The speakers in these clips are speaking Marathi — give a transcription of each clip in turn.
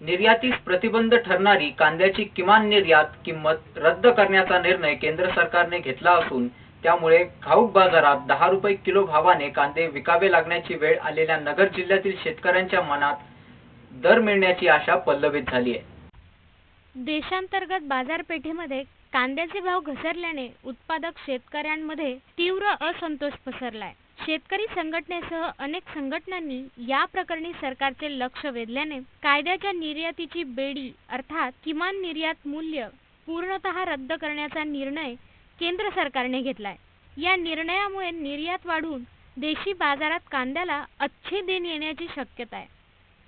निर्यातीस प्रतिबंध ठरणारी कांद्याची किमान निर्यात किंमत रद्द करण्याचा निर्णय केंद्र सरकारने घेतला असून त्यामुळे घाऊक बाजारात दहा रुपये किलो भावाने कांदे विकावे लागण्याची वेळ आलेल्या नगर जिल्ह्यातील शेतकऱ्यांच्या मनात दर मिळण्याची आशा पल्लवित झाली आहे. देशांतर्गत बाजारपेठेमध्ये कांद्याचे भाव घसरल्याने उत्पादक शेतकऱ्यांमध्ये तीव्र असंतोष पसरलाय. शेतकरी संघटनेसह अनेक संघटनांनी या प्रकरणी सरकारचे लक्ष वेधल्याने कायद्याच्या निर्यातीची बेडी अर्थात किमान निर्यात मूल्य पूर्णतः रद्द करण्याचा निर्णय केंद्र सरकारने घेतलाय. या निर्णयामुळे निर्यात वाढून देशी बाजारात कांद्याला अच्छे दिन येण्याची शक्यता आहे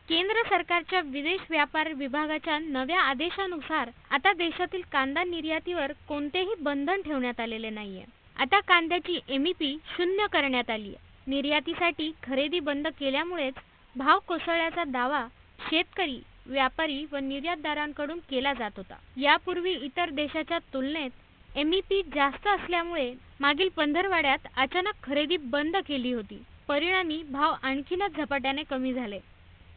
केंद्र सरकारच्या विदेश व्यापार विभागाच्या नव्या आदेशानुसार आता देशातील कांदा निर्यातीवर कोणतेही बंधन ठेवण्यात आलेले नाहीये. आता कांद्याची एमईपी शून्य करण्यात आली आहे निर्यातीसाठी खरेदी बंद केल्यामुळेच भाव कोसळल्याचा दावा शेतकरी व्यापारी व निर्यातदारांकडून केला जात होता. यापूर्वी इतर देशाच्या तुलनेत एमईपी जास्त असल्यामुळे मागील पंधरवाड्यात अचानक खरेदी बंद केली होती. परिणामी भाव आणखीनच झपाट्याने कमी झाले.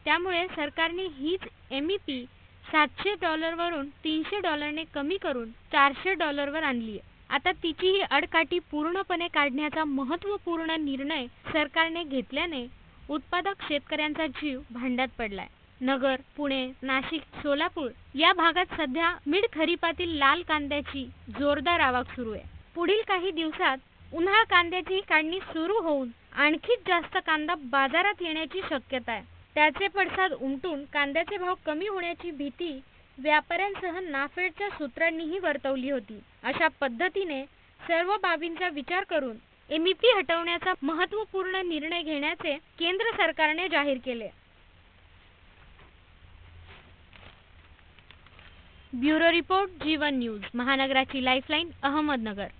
त्यामुळे सरकारने हीच एमईपी सातशे डॉलरवरून तीनशे डॉलरने कमी करून चारशे डॉलरवर आणली आहे आता तिची ही अडकाठी पूर्णपणे काढण्याचा महत्त्वपूर्ण निर्णय सरकारने घेतल्याने उत्पादक शेतकऱ्यांचा जीव भांड्यात पडलाय. नगर पुणे नाशिक सोलापूर या भागात सध्या मिड खरीपातील लाल कांद्याची जोरदार आवक सुरू आहे. पुढील काही दिवसात उन्हाळा कांद्याची काढणी सुरू होऊन आणखीच जास्त कांदा बाजारात येण्याची शक्यता आहे. त्याचे पडसाद उमटून कांद्याचे भाव कमी होण्याची भीती व्यापाऱ्यांसह नाफेडच्या सूत्रांनीही वर्तवली होती. अशा पद्धतीने सर्व बाबींचा विचार करून एमईपी हटवण्याचा महत्त्वपूर्ण निर्णय घेण्याचे केंद्र सरकारने जाहीर केले. ब्युरो रिपोर्ट जीवन न्यूज महानगराची लाईफलाईन अहमदनगर.